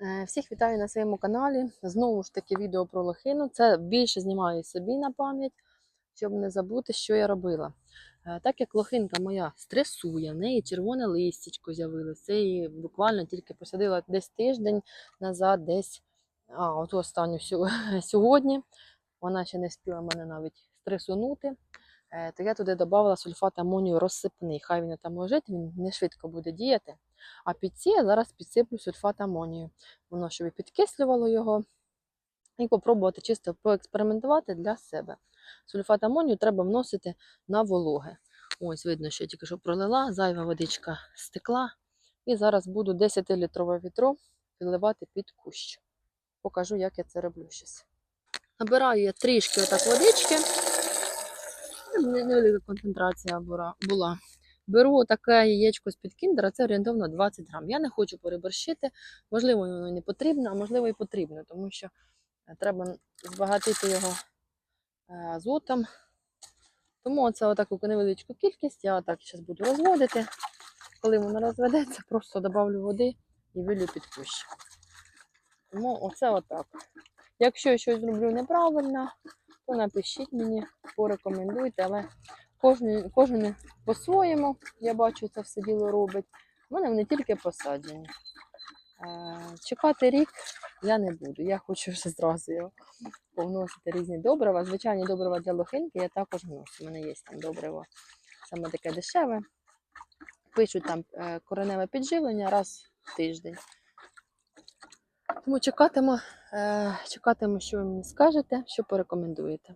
Е, Всіх вітаю на своєму каналі. Знову ж таки відео про лохину. Це більше знімаю собі на пам'ять, щоб не забути, що я робила. Е, Так як лохинка моя стресує, в неї червоне листячко з'явилося. Це її буквально тільки посадила десь тиждень назад, десь а, от останню сьогодні. Вона ще не встигла мене навіть стресунути. Е, То я туди додавала сульфат амонію розсипний. Хай він там лежить, він не швидко буде діяти. А під ці я зараз підсиплю сульфат амонію. Воно щоб підкислювало його. І попробувати чисто поекспериментувати для себе. Сульфат амонію треба вносити на вологе. Ось видно, що я тільки що пролила, зайва водичка стекла. І зараз буду 10-літрове відро підливати під кущ. Покажу, як я це роблю зараз. Набираю я трішки отак водички. Невелика концентрація була. Беру таке яєчко з-під кіндера, це орієнтовно 20 грам. Я не хочу переборщити, можливо, воно не потрібно, а можливо і потрібно, тому що е, треба збагатити його е, азотом. Тому оце отаку невеличку кількість я отак зараз буду розводити. Коли воно розведеться, просто додавлю води і вилю під кущ. Тому оце отак. Якщо я щось зроблю неправильно, то напишіть мені, порекомендуйте, але кожен, кожен по-своєму, я бачу, це все діло робить. У мене вони тільки посаджені. Е, Чекати рік я не буду. Я хочу вже зразу його повносити різні добрива. Звичайні добрива для лохинки я також вношу. У мене є там добриво саме таке дешеве. Пишуть там е, кореневе підживлення раз в тиждень. Тому чекатиму, чекатиму, що ви мені скажете, що порекомендуєте.